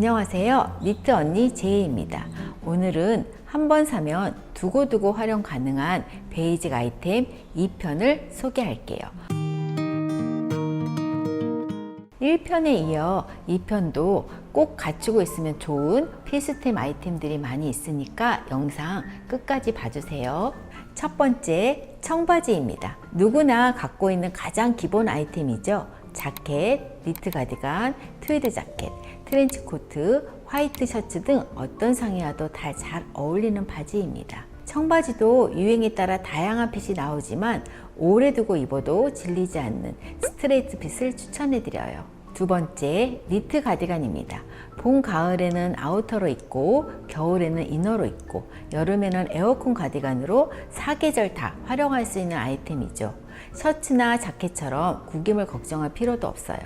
안녕하세요. 니트 언니 제이입니다. 오늘은 한 번 사면 두고두고 활용 가능한 베이직 아이템 2편을 소개할게요. 1편에 이어 2편도 꼭 갖추고 있으면 좋은 필수템 아이템들이 많이 있으니까 영상 끝까지 봐주세요. 첫 번째, 청바지입니다. 누구나 갖고 있는 가장 기본 아이템이죠. 자켓, 니트 가디건, 트위드 자켓, 트렌치 코트, 화이트 셔츠 등 어떤 상의와도 다 잘 어울리는 바지입니다. 청바지도 유행에 따라 다양한 핏이 나오지만 오래 두고 입어도 질리지 않는 스트레이트 핏을 추천해드려요. 두 번째, 니트 가디건입니다. 봄, 가을에는 아우터로 입고, 겨울에는 이너로 입고, 여름에는 에어컨 가디건으로 사계절 다 활용할 수 있는 아이템이죠. 셔츠나 자켓처럼 구김을 걱정할 필요도 없어요.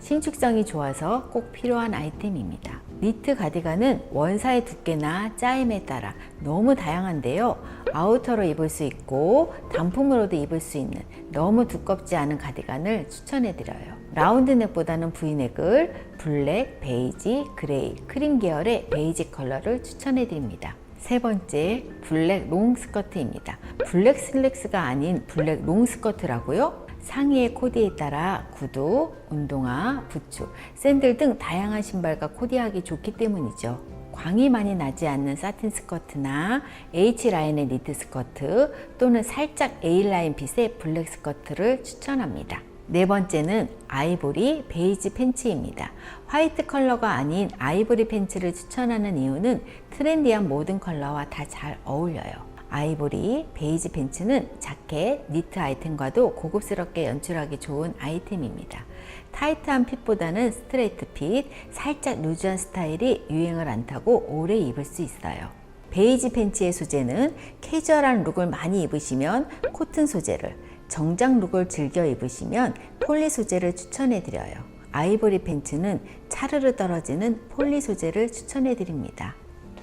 신축성이 좋아서 꼭 필요한 아이템입니다. 니트 가디건은 원사의 두께나 짜임에 따라 너무 다양한데요. 아우터로 입을 수 있고 단품으로도 입을 수 있는 너무 두껍지 않은 가디건을 추천해드려요. 라운드넥보다는 V넥을 블랙, 베이지, 그레이, 크림 계열의 베이지 컬러를 추천해드립니다. 세 번째, 블랙 롱 스커트입니다. 블랙 슬랙스가 아닌 블랙 롱 스커트라고요? 상의의 코디에 따라 구두, 운동화, 부츠, 샌들 등 다양한 신발과 코디하기 좋기 때문이죠. 광이 많이 나지 않는 사틴 스커트나 H라인의 니트 스커트 또는 살짝 A라인 핏의 블랙 스커트를 추천합니다. 네 번째는 아이보리 베이지 팬츠입니다. 화이트 컬러가 아닌 아이보리 팬츠를 추천하는 이유는 트렌디한 모든 컬러와 다 잘 어울려요. 아이보리 베이지 팬츠는 자켓, 니트 아이템과도 고급스럽게 연출하기 좋은 아이템입니다. 타이트한 핏보다는 스트레이트 핏, 살짝 루즈한 스타일이 유행을 안 타고 오래 입을 수 있어요. 베이지 팬츠의 소재는 캐주얼한 룩을 많이 입으시면 코튼 소재를, 정장 룩을 즐겨 입으시면 폴리 소재를 추천해 드려요. 아이보리 팬츠는 차르르 떨어지는 폴리 소재를 추천해 드립니다.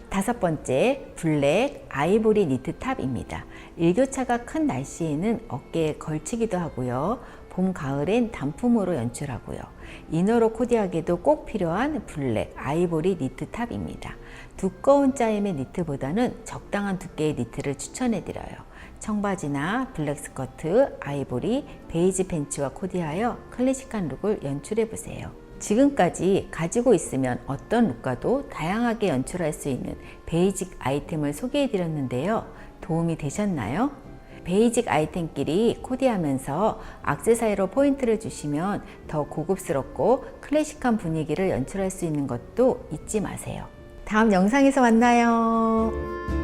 다섯 번째, 블랙 아이보리 니트 탑입니다. 일교차가 큰 날씨에는 어깨에 걸치기도 하고요. 봄, 가을엔 단품으로 연출하고요. 이너로 코디하기도 꼭 필요한 블랙 아이보리 니트 탑입니다. 두꺼운 짜임의 니트보다는 적당한 두께의 니트를 추천해드려요. 청바지나 블랙 스커트, 아이보리, 베이지 팬츠와 코디하여 클래식한 룩을 연출해보세요. 지금까지 가지고 있으면 어떤 룩과도 다양하게 연출할 수 있는 베이직 아이템을 소개해 드렸는데요. 도움이 되셨나요? 베이직 아이템끼리 코디하면서 악세사리로 포인트를 주시면 더 고급스럽고 클래식한 분위기를 연출할 수 있는 것도 잊지 마세요. 다음 영상에서 만나요.